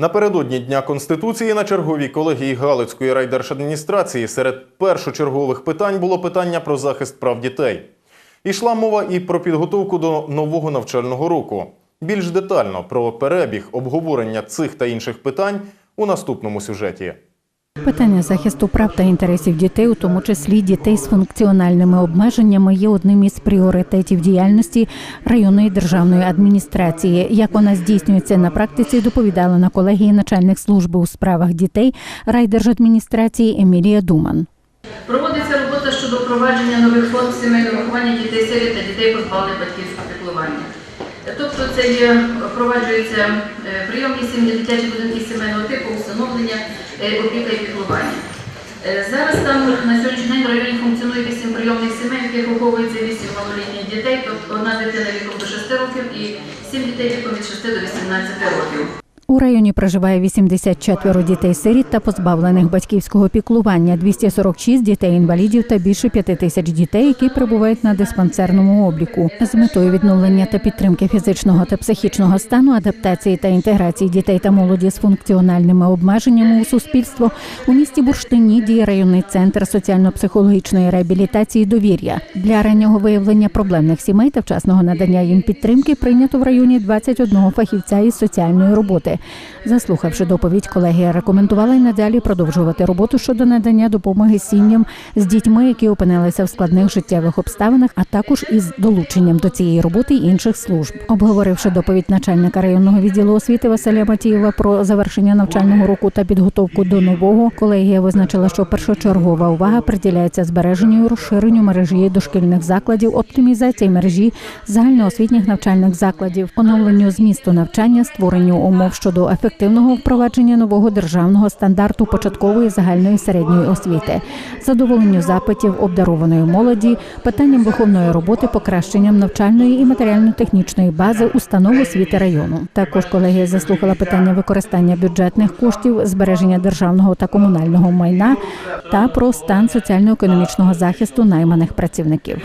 Напередодні Дня Конституції на черговій колегії Галицької райдержадміністрації серед першочергових питань було питання про захист прав дітей. Ішла мова і про підготовку до нового навчального року. Більш детально про перебіг обговорення цих та інших питань у наступному сюжеті. Питання захисту прав та інтересів дітей, у тому числі дітей з функціональними обмеженнями, є одним із пріоритетів діяльності районної державної адміністрації. Як вона здійснюється на практиці, доповідала на колегії начальник служби у справах дітей райдержадміністрації Емілія Думан. Проводиться робота щодо впровадження нових форм сімейного виховання дітей сиріт та дітей позбавлених батьківського піклування. Тобто це є, впроваджується е, прийомні сім'ї, дитячі будинки сімейного типу, усиновлення, е, опіка і піклування. Е, Зараз там на сьогоднішній день в районі функціонує 8 прийомних сімей, в яких виховується 8 малолітніх дітей, тобто одна дитина віком до 6 років і 7 дітей віком від 6 до 18 років. У районі проживає 84 дітей-сиріт та позбавлених батьківського піклування, 246 дітей-інвалідів та більше 5 тисяч дітей, які перебувають на диспансерному обліку. З метою відновлення та підтримки фізичного та психічного стану, адаптації та інтеграції дітей та молоді з функціональними обмеженнями у суспільство у місті Бурштині діє районний центр соціально-психологічної реабілітації довір'я. Для раннього виявлення проблемних сімей та вчасного надання їм підтримки прийнято в районі 21 фахівця із соціальної роботи. Заслухавши доповідь, колегія рекомендувала й надалі продовжувати роботу щодо надання допомоги сім'ям з дітьми, які опинилися в складних життєвих обставинах, а також із долученням до цієї роботи інших служб. Обговоривши доповідь начальника районного відділу освіти Василя Матієва про завершення навчального року та підготовку до нового, колегія визначила, що першочергова увага приділяється збереженню і розширенню мережі дошкільних закладів, оптимізації мережі загальноосвітніх навчальних закладів, оновленню змісту навчання, створенню умов щодо ефективного впровадження нового державного стандарту початкової загальної середньої освіти, задоволенню запитів обдарованої молоді, питанням виховної роботи, покращенням навчальної і матеріально-технічної бази установ освіти району. Також колегія заслухала питання використання бюджетних коштів, збереження державного та комунального майна та про стан соціально-економічного захисту найманих працівників.